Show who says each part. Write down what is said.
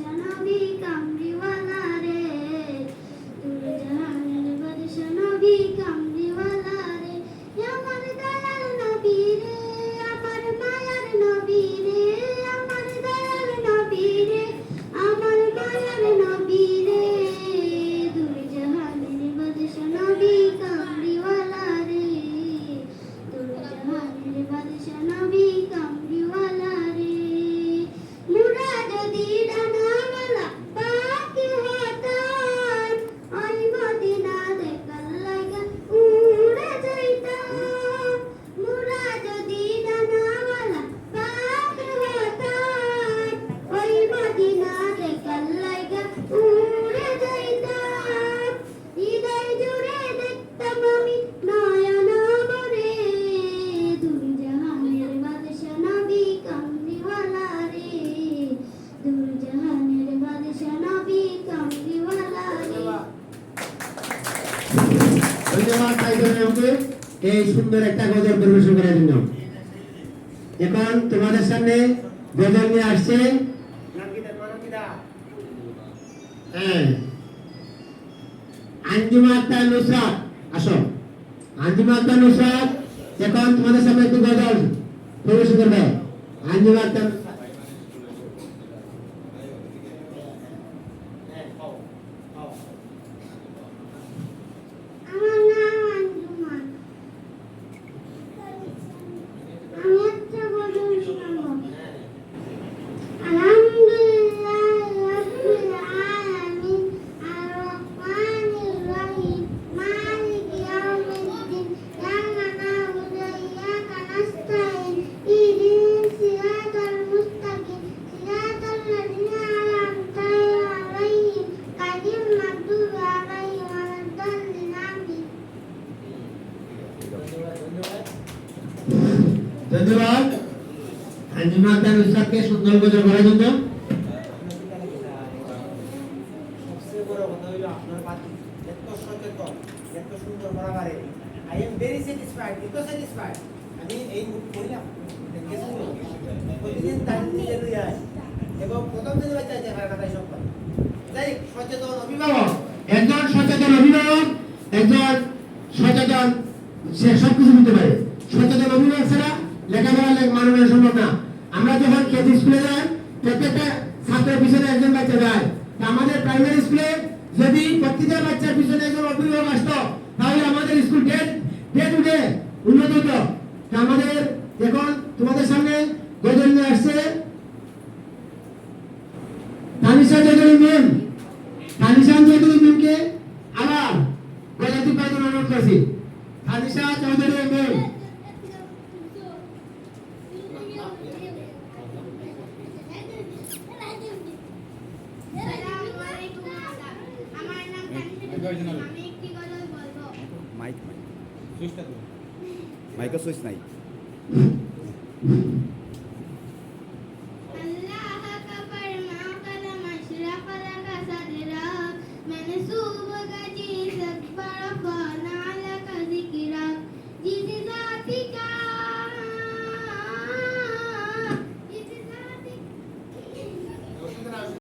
Speaker 1: নবী কামলিওয়ালা রে। দূর জাহানের বাদশা নবী কামলিওয়ালা
Speaker 2: এই সুন্দর একটা গজল পরিবেশন করার জন্য। এখন তোমাদের সামনে গজল নিয়ে আসছে। হ্যাঁ। আঞ্জুমা আক্তার নুসরাত, আসো। আঞ্জুমা আক্তার নুসরাত, এখন তোমাদের সামনে একটু গজল পরিবেশন করবে। আঞ্জুমা
Speaker 3: বাতি এত সচেতন এত সুন্দর করা পারে আই এম ভেরি স্যাটিসফাইড এত স্যাটিসফাইড আমি এই মুখ প্রতিদিন তার নিজে লইয়া এবং প্রথম দিন বাচ্চা আছে খারাপ কথাই সব করে যাই হোক, সচেতন অভিভাবক।
Speaker 2: একজন সচেতন অভিভাবক একজন সচেতন সে সবকিছু বুঝতে পারে। সচেতন অভিভাবক ছাড়া লেখাপড়া লে- মানানো সম্ভব না। আমরা যখন কেজি স্কুলে যাই, প্রত্যেকটা ছাত্রের পিছনে একজন বাচ্চা যায়। আমাদের প্রাইমারি স্কুলে যদি প্রত্যেকটা বাচ্চার পিছনে একজন অভিভাবক আসতো, তাহলে আমাদের school day day to day উন্নত হতো। আমাদের এখন তোমাদের সামনে গজল নিয়ে আসছে। তানিশা চৌধুরী ম্যাম তানিশান চৌধুরী ম্যামকে আবার পাইতে অনুরোধ তানিশা চৌধুরী ম্যাম
Speaker 1: আসসালামু আলাইকুম ম্যাডাম। আমার নাম তানিশা বেগম। আমি একটি গজল বলব
Speaker 4: মাইক মাইক মাইকের সুইচ নাই